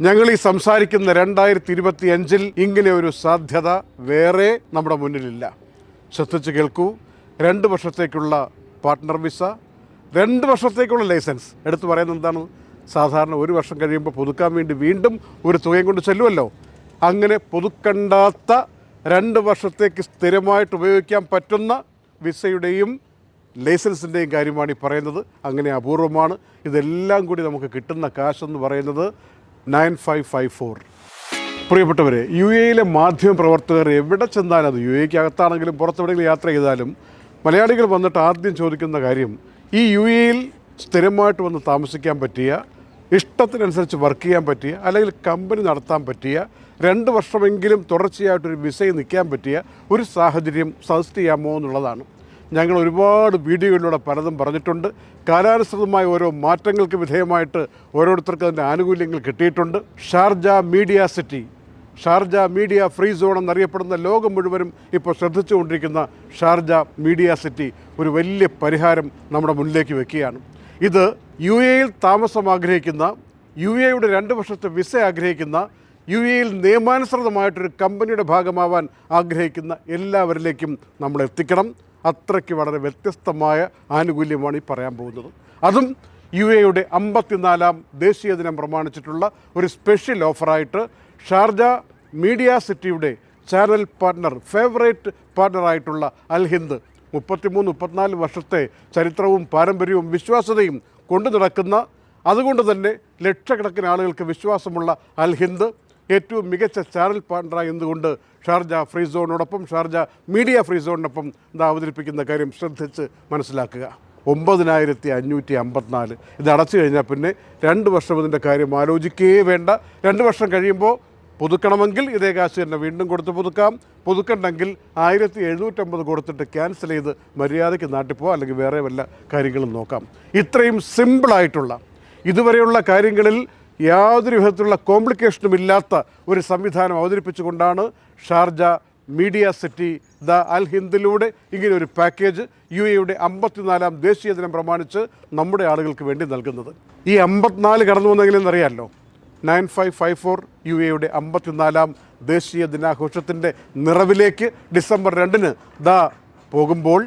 ഞങ്ങൾ ഈ സംസാരിക്കുന്ന രണ്ടായിരത്തി ഇരുപത്തി അഞ്ചിൽ ഇങ്ങനെ ഒരു സാധ്യത വേറെ നമ്മുടെ മുന്നിലില്ല. ശ്രദ്ധിച്ച് കേൾക്കൂ. രണ്ട് വർഷത്തേക്കുള്ള പാർട്ട്ണർ വിസ രണ്ട് വർഷത്തേക്കുള്ള ലൈസൻസ് എടുത്തു പറയുന്നത് എന്താണ്? സാധാരണ ഒരു വർഷം കഴിയുമ്പോൾ പുതുക്കാൻ വേണ്ടി വീണ്ടും ഒരു തുകയും കൊണ്ട് ചെല്ലുമല്ലോ അങ്ങനെ പുതുക്കണ്ടാത്ത രണ്ട് വർഷത്തേക്ക് സ്ഥിരമായിട്ട് ഉപയോഗിക്കാൻ പറ്റുന്ന വിസയുടെയും ലൈസൻസിന്റെയും കാര്യമാണ് ഈ പറയുന്നത്. അങ്ങനെ അപൂർവമാണ്. ഇതെല്ലാം കൂടി നമുക്ക് കിട്ടുന്ന കാശെന്ന് പറയുന്നത് നയൻ ഫൈവ് ഫൈവ് ഫോർ. പ്രിയപ്പെട്ടവരെ യു എയിലെ മാധ്യമ പ്രവർത്തകർ എവിടെ ചെന്നാലും അത് യു എക്ക് അകത്താണെങ്കിലും പുറത്തെവിടെയെങ്കിലും യാത്ര ചെയ്താലും മലയാളികൾ വന്നിട്ട് ആദ്യം ചോദിക്കുന്ന കാര്യം ഈ യു എയിൽ സ്ഥിരമായിട്ട് വന്ന് താമസിക്കാൻ പറ്റിയ ഇഷ്ടത്തിനനുസരിച്ച് വർക്ക് ചെയ്യാൻ പറ്റിയ അല്ലെങ്കിൽ കമ്പനി നടത്താൻ പറ്റിയ രണ്ട് വർഷമെങ്കിലും തുടർച്ചയായിട്ടൊരു വിസയിൽ നിൽക്കാൻ പറ്റിയ ഒരു സാഹചര്യം സജസ്റ്റ് ചെയ്യാമോ എന്നുള്ളതാണ്. ഞങ്ങൾ ഒരുപാട് വീഡിയോകളിലൂടെ പലതും പറഞ്ഞിട്ടുണ്ട്. കാലാനുസൃതമായ ഓരോ മാറ്റങ്ങൾക്ക് വിധേയമായിട്ട് ഓരോരുത്തർക്കും അതിന്റെ ആനുകൂല്യങ്ങൾ കിട്ടിയിട്ടുണ്ട്. Sharjah media city. Sharjah media free zone എന്നറിയപ്പെടുന്ന ലോകം മുഴുവനും ഇപ്പോൾ ശ്രദ്ധിച്ചുകൊണ്ടിരിക്കുന്ന ഷാർജ മീഡിയ സിറ്റി ഒരു വലിയ പരിഹാരം നമ്മുടെ മുന്നിലേക്ക് വെക്കുകയാണ്. ഇത് യു എയിൽ താമസം ആഗ്രഹിക്കുന്ന യു എയുടെ രണ്ട് വർഷത്തെ വിസ ആഗ്രഹിക്കുന്ന യു എയിൽ നിയമാനുസൃതമായിട്ടൊരു കമ്പനിയുടെ ഭാഗമാവാൻ ആഗ്രഹിക്കുന്ന എല്ലാവരിലേക്കും നമ്മൾ എത്തിക്കണം. അത്രയ്ക്ക് വളരെ വ്യത്യസ്തമായ ആനുകൂല്യമാണ് ഈ പറയാൻ പോകുന്നത്. അതും യു എയുടെ അമ്പത്തിനാലാം ദേശീയ ദിനം പ്രമാണിച്ചിട്ടുള്ള ഒരു സ്പെഷ്യൽ ഓഫറായിട്ട് ഷാർജ മീഡിയ സിറ്റിയുടെ ചാനൽ പാർട്ണർ ഫേവറേറ്റ് പാർട്ണറായിട്ടുള്ള അൽ ഹിന്ദ് മുപ്പത്തിമൂന്ന് മുപ്പത്തിനാല് വർഷത്തെ ചരിത്രവും പാരമ്പര്യവും വിശ്വാസതയും കൊണ്ടു നടക്കുന്ന അതുകൊണ്ട് തന്നെ ലക്ഷക്കണക്കിന് ആളുകൾക്ക് വിശ്വാസമുള്ള അൽ ഹിന്ദ് ഏറ്റവും മികച്ച ചാനൽ പാർട്ണർ എന്തുകൊണ്ട് ഷാർജ ഫ്രീ സോണിനോടൊപ്പം ഷാർജ മീഡിയ ഫ്രീ സോണിനൊപ്പം ഇത് അവതരിപ്പിക്കുന്ന കാര്യം ശ്രദ്ധിച്ച് മനസ്സിലാക്കുക. ഒമ്പതിനായിരത്തി അഞ്ഞൂറ്റി അമ്പത്തിനാല് ഇത് അടച്ചു കഴിഞ്ഞാൽ പിന്നെ രണ്ട് വർഷം ഇതിന്റെ കാര്യം ആലോചിക്കുകയേ വേണ്ട. രണ്ട് വർഷം കഴിയുമ്പോൾ പുതുക്കണമെങ്കിൽ ഇതേ കാശ് തന്നെ വീണ്ടും കൊടുത്ത് പുതുക്കാം. പുതുക്കണ്ടെങ്കിൽ ആയിരത്തി എഴുന്നൂറ്റമ്പത് കൊടുത്തിട്ട് ക്യാൻസൽ ചെയ്ത് മര്യാദയ്ക്ക് നാട്ടിൽ അല്ലെങ്കിൽ വേറെ വല്ല കാര്യങ്ങളും നോക്കാം. ഇത്രയും സിമ്പിളായിട്ടുള്ള ഇതുവരെയുള്ള കാര്യങ്ങളിൽ യാതൊരു വിധത്തിലുള്ള കോംപ്ലിക്കേഷനും ഇല്ലാത്ത ഒരു സംവിധാനം അവതരിപ്പിച്ചുകൊണ്ടാണ് Sharjah media city the Al ഹിന്ദിലൂടെ ഇങ്ങനെ ഒരു പാക്കേജ് യു എയുടെ അമ്പത്തിനാലാം ദേശീയ ദിനം പ്രമാണിച്ച് നമ്മുടെ ആളുകൾക്ക് വേണ്ടി നൽകുന്നത്. ഈ അമ്പത്തിനാല് കടന്നു വന്നെങ്കിലെന്നറിയാമല്ലോ nine five five four U എയുടെ അമ്പത്തിനാലാം ദേശീയ ദിനാഘോഷത്തിന്റെ നിറവിലേക്ക് ഡിസംബർ രണ്ടിന് ദ പോകുമ്പോൾ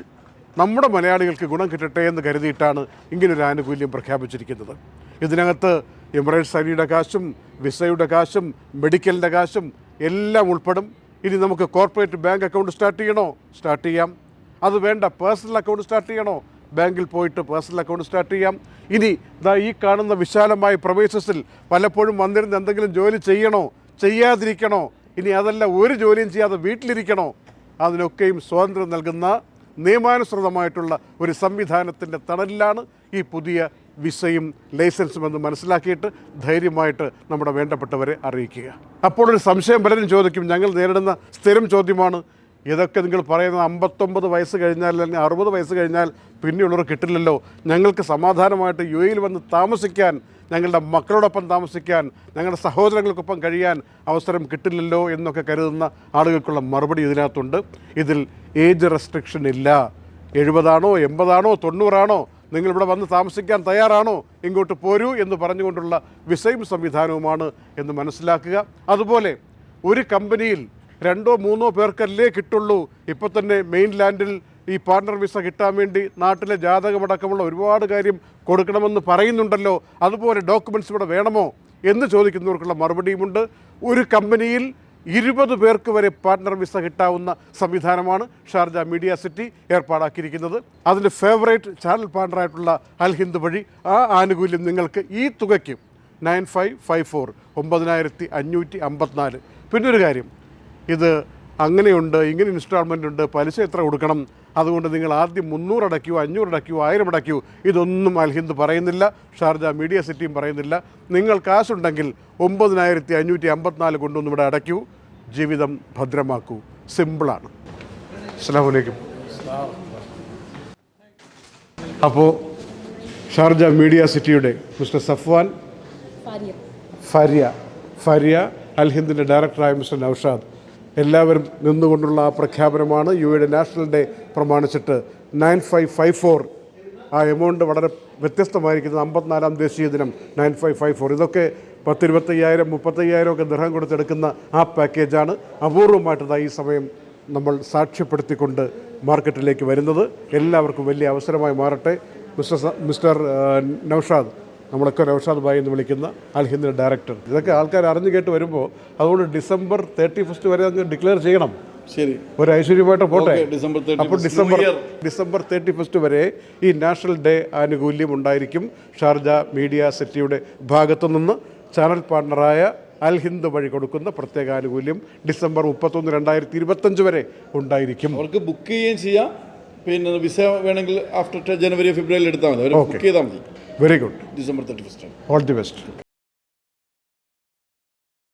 നമ്മുടെ മലയാളികൾക്ക് ഗുണം കിട്ടട്ടെ എന്ന് കരുതിയിട്ടാണ് ഇങ്ങനൊരു ആനുകൂല്യം പ്രഖ്യാപിച്ചിരിക്കുന്നത്. ഇതിനകത്ത് എമിറേറ്റ്സ് സൈനിയുടെ കാശും വിസയുടെ കാശും മെഡിക്കലിന്റെ കാശും എല്ലാം ഉൾപ്പെടും. ഇനി നമുക്ക് കോർപ്പറേറ്റ് ബാങ്ക് അക്കൗണ്ട് സ്റ്റാർട്ട് ചെയ്യണോ? സ്റ്റാർട്ട് ചെയ്യാം. അത് വേണ്ട പേഴ്സണൽ അക്കൗണ്ട് സ്റ്റാർട്ട് ചെയ്യണോ? ബാങ്കിൽ പോയിട്ട് പേഴ്സണൽ അക്കൗണ്ട് സ്റ്റാർട്ട് ചെയ്യാം. ഇനി ദാ ഈ കാണുന്ന വിശാലമായ പ്രവേശസിൽ പലപ്പോഴും വന്നിരുന്ന എന്തെങ്കിലും ജോലി ചെയ്യണോ? ചെയ്യാതിരിക്കണോ? ഇനി അതല്ല ഒരു ജോലിയും ചെയ്യാതെ വീട്ടിലിരിക്കണോ? അതിനൊക്കെയും സ്വാതന്ത്ര്യം നൽകുന്ന നിയമാനുസൃതമായിട്ടുള്ള ഒരു സംവിധാനത്തിന്റെ തണലിലാണ് ഈ പുതിയ വിസയും ലൈസൻസും എന്ന് മനസ്സിലാക്കിയിട്ട് ധൈര്യമായിട്ട് നമ്മുടെ വേണ്ടപ്പെട്ടവരെ അറിയിക്കുക. അപ്പോൾ ഒരു സംശയം പലരും ചോദിക്കും ഞങ്ങൾ നേരിടുന്ന സ്ഥിരം ചോദ്യമാണ്. ഇതൊക്കെ നിങ്ങൾ പറയുന്നത് അമ്പത്തൊമ്പത് വയസ്സ് കഴിഞ്ഞാൽ അല്ലെങ്കിൽ അറുപത് വയസ്സ് കഴിഞ്ഞാൽ പിന്നെയുള്ളവർ കിട്ടില്ലല്ലോ. ഞങ്ങൾക്ക് സമാധാനമായിട്ട് യു എയിൽ വന്ന് താമസിക്കാൻ ഞങ്ങളുടെ മക്കളോടൊപ്പം താമസിക്കാൻ ഞങ്ങളുടെ സഹോദരങ്ങൾക്കൊപ്പം കഴിയാൻ അവസരം കിട്ടില്ലല്ലോ എന്നൊക്കെ കരുതുന്ന ആളുകൾക്കുള്ള മറുപടി ഇതിനകത്തുണ്ട്. ഇതിൽ ഏജ് റെസ്ട്രിക്ഷൻ ഇല്ല. എഴുപതാണോ എൺപതാണോ തൊണ്ണൂറാണോ നിങ്ങളിവിടെ വന്ന് താമസിക്കാൻ തയ്യാറാണോ? ഇങ്ങോട്ട് പോരൂ എന്ന് പറഞ്ഞുകൊണ്ടുള്ള വിസയും സംവിധാനവുമാണ് എന്ന് മനസ്സിലാക്കുക. അതുപോലെ ഒരു കമ്പനിയിൽ രണ്ടോ മൂന്നോ പേർക്കല്ലേ കിട്ടുള്ളൂ. ഇപ്പോൾ തന്നെ മെയിൻലാൻഡിൽ ഈ പാർട്ണർ വിസ കിട്ടാൻ വേണ്ടി നാട്ടിലെ ജാതകമടക്കമുള്ള ഒരുപാട് കാര്യം കൊടുക്കണമെന്ന് പറയുന്നുണ്ടല്ലോ. അതുപോലെ ഡോക്യുമെന്റ്സ് ഇവിടെ വേണമോ എന്ന് ചോദിക്കുന്നവർക്കുള്ള മറുപടിയുമുണ്ട്. ഒരു കമ്പനിയിൽ ഇരുപത് പേർക്ക് വരെ പാർട്ണർ വിസ കിട്ടാവുന്ന സംവിധാനമാണ് ഷാർജ മീഡിയ സിറ്റി ഏർപ്പാടാക്കിയിരിക്കുന്നത്. അതിന്റെ ഫേവറേറ്റ് ചാനൽ പാർട്ണറായിട്ടുള്ള അൽ ഹിന്ദ് വഴി ആ ആനുകൂല്യം നിങ്ങൾക്ക് ഈ തുകയ്ക്ക് നയൻ ഫൈവ് ഫൈവ് ഫോർ ഒമ്പതിനായിരത്തി അഞ്ഞൂറ്റി അമ്പത്തിനാല് പിന്നൊരു കാര്യം ഇത് അങ്ങനെയുണ്ട് ഇങ്ങനെ ഇൻസ്റ്റാൾമെന്റ് ഉണ്ട് പലിശ എത്ര കൊടുക്കണം അതുകൊണ്ട് നിങ്ങൾ ആദ്യം മുന്നൂറ് അടയ്ക്കൂ അഞ്ഞൂറ് അടയ്ക്കൂ ആയിരം അടയ്ക്കൂ. ഇതൊന്നും അൽഹിന്ദ് പറയുന്നില്ല ഷാർജ മീഡിയ സിറ്റിയും പറയുന്നില്ല. നിങ്ങൾ കാശുണ്ടെങ്കിൽ ഒമ്പതിനായിരത്തി അഞ്ഞൂറ്റി അമ്പത്തിനാല് കൊണ്ടൊന്നും ഇവിടെ അടയ്ക്കൂ. ജീവിതം ഭദ്രമാക്കൂ. സിമ്പിളാണ്. അസ്സാമലൈക്കും അപ്പോൾ ഷാർജ മീഡിയ സിറ്റിയുടെ മിസ്റ്റർ സഫ്വാൻ ഫരിയ. ഫരിയ അൽഹിന്ദിന്റെ അൽ ഡയറക്ടറായ മിസ്റ്റർ നൌഷാദ്. എല്ലാവരും നിന്നുകൊണ്ടുള്ള ആ പ്രഖ്യാപനമാണ് യു എയുടെ നാഷണൽ ഡേ പ്രമാണിച്ചിട്ട് നയൻ ഫൈവ് ഫൈവ് ഫോർ. ആ എമൗണ്ട് വളരെ വ്യത്യസ്തമായിരിക്കുന്നത് അമ്പത്തിനാലാം ദേശീയ ദിനം നയൻ ഫൈവ് ഫൈവ് ഫോർ. ഇതൊക്കെ പത്തിരുപത്തയ്യായിരം മുപ്പത്തയ്യായിരം ഒക്കെ ദൃഹം കൊടുത്തെടുക്കുന്ന ആ പാക്കേജാണ് അപൂർവമായിട്ട് ഈ സമയം നമ്മൾ സാക്ഷ്യപ്പെടുത്തിക്കൊണ്ട് മാർക്കറ്റിലേക്ക് വരുന്നത്. എല്ലാവർക്കും വലിയ അവസരമായി മാറട്ടെ. മിസ്റ്റർ മിസ്റ്റർ നൗഷാദ് നമ്മളൊക്കെ നൗഷാദ് ഭായി എന്ന് വിളിക്കുന്ന അൽഹിന്ദിന്റെ ഡയറക്ടർ ഇതൊക്കെ ആൾക്കാർ അറിഞ്ഞു കേട്ട് വരുമ്പോൾ അതുകൊണ്ട് ഡിസംബർ തേർട്ടി ഫസ്റ്റ് വരെ അങ്ങ് ഡിക്ലെയർ ചെയ്യണം. ശരി. ഒരു ഐശ്വര്യമായിട്ട് പോട്ടെ. ഡിസംബർ 31 അപ്പോൾ ഡിസംബർ ഡിസംബർ തേർട്ടി ഫസ്റ്റ് വരെ ഈ നാഷണൽ ഡേ ആനുകൂല്യം ഉണ്ടായിരിക്കും. ഷാർജ മീഡിയ സിറ്റിയുടെ ഭാഗത്തു നിന്ന് ചാനൽ പാർട്ണറായ അൽ ഹിന്ദ് വഴി കൊടുക്കുന്ന പ്രത്യേക ആനുകൂല്യം ഡിസംബർ മുപ്പത്തൊന്ന് രണ്ടായിരത്തി ഇരുപത്തഞ്ച് വരെ ഉണ്ടായിരിക്കും. അവർക്ക് ബുക്ക് ചെയ്യുകയും ചെയ്യാം. പിന്നെ വിസ വേണമെങ്കിൽ ആഫ്റ്റർ ജനുവരി ഫെബ്രുവരി എടുത്താൽ മതി. ബുക്ക് ചെയ്താൽ മതി. Very good December thirty first all the best